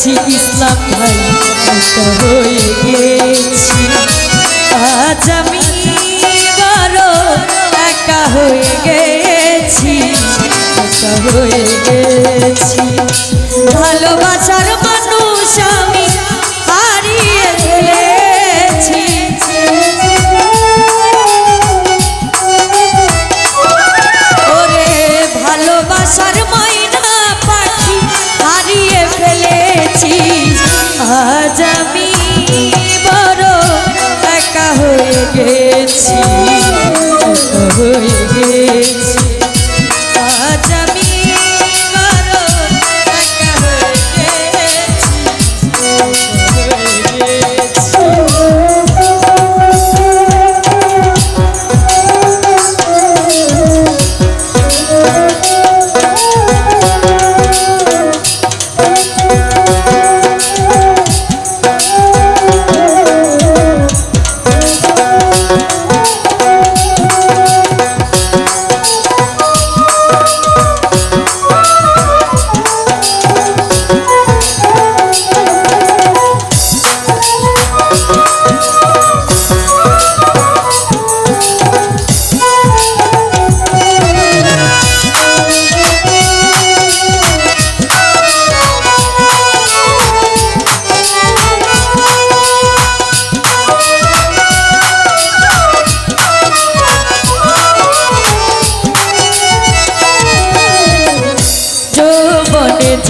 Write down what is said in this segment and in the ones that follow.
গেছি ইসলাম ভাই একা হয়ে গেছি। আজ আমি বড় একা হয়ে গেছি, একা হয়ে গেছি। ভালোবাসার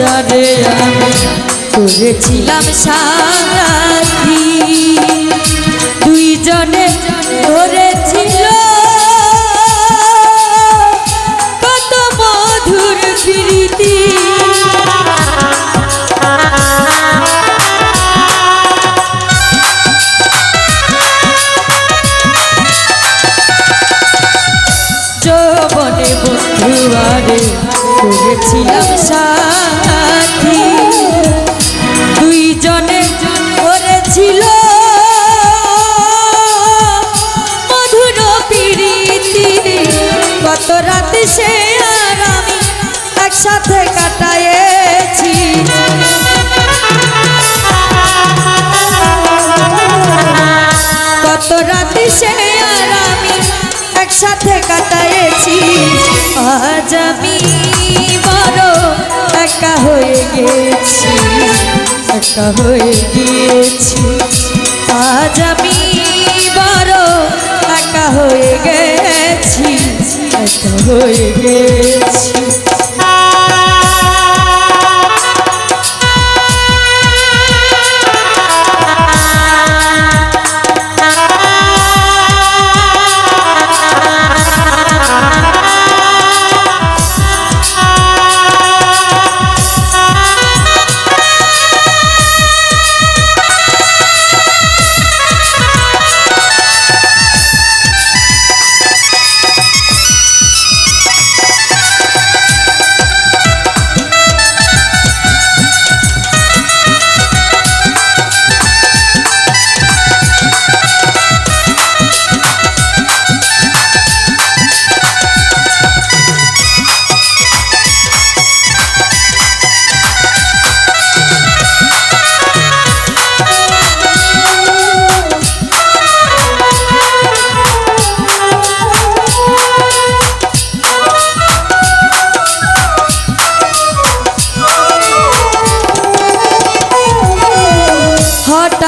যারে আমি। করেছিলাম সারাথি করেছিল মধুর প্রীতি কত রাতে সে আর আমি একসাথে কাটায়েছি। কত রাতে সে আর আমি একসাথে কাটায়েছি। আজ আমি বড় একা হয়ে গেছি। একা হয়ে গিয়েছি। আজ আমি বড় একা হয়ে গেছি। একা হয়ে গেছি।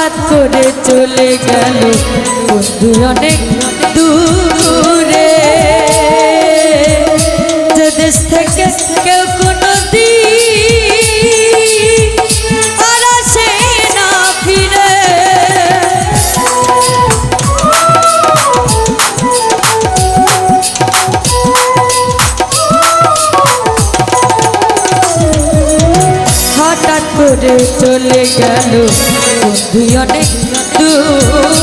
হঠাৎ করে চলে গেল। বন্ধু অনেক দূরে। চলে গেল। বন্ধু অনেক দূর।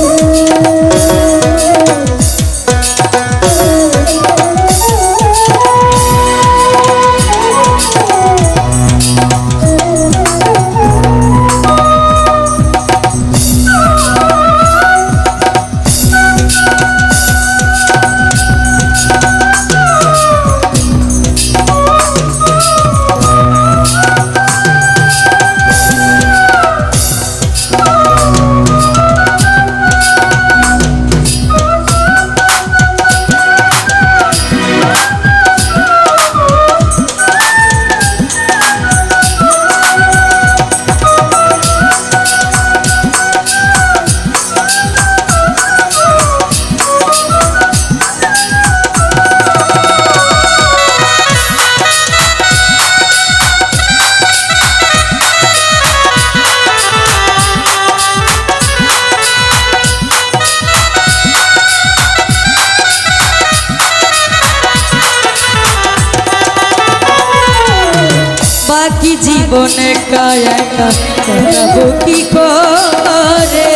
বাকি জীবনে কায়া কাটাবো কি করে?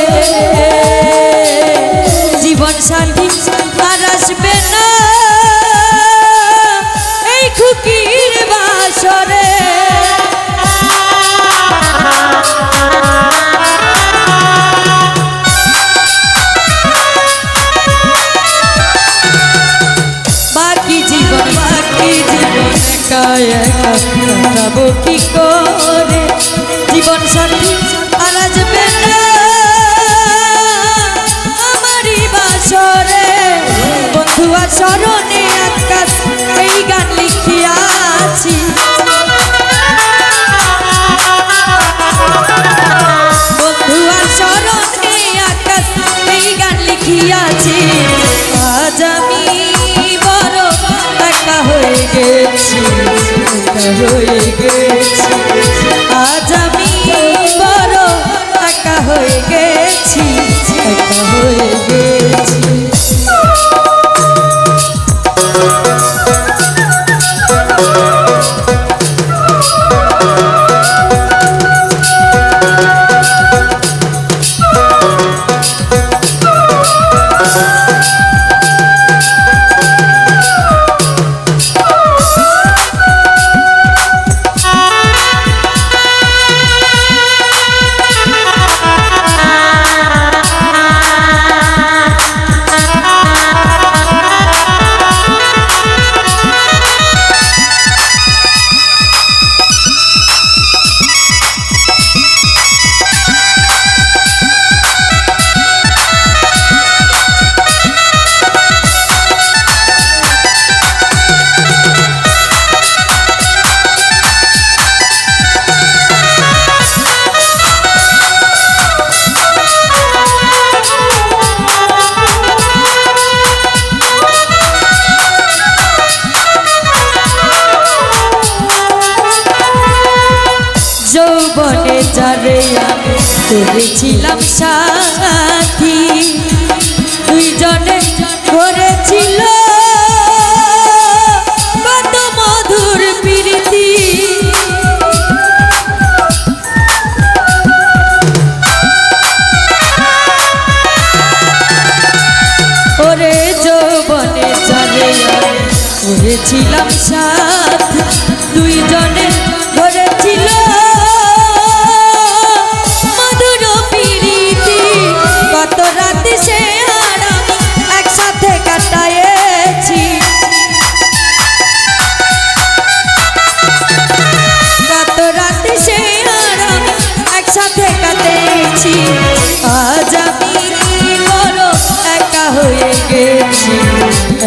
গান লিখিয়াছি। বন্ধু আর চরণে আকাশ এই গান লিখিয়াছি। আজ আমি বড় টাকা হয়ে গেছি হয়ে গেছি। করেছিলাম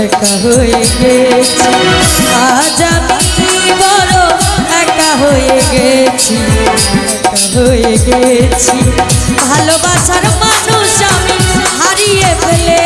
একা হয়ে গেছি। আজ বড় একা হয়ে গেছি, একা হয়ে গেছি। ভালোবাসার মানুষ আমি হারিয়ে ফেলে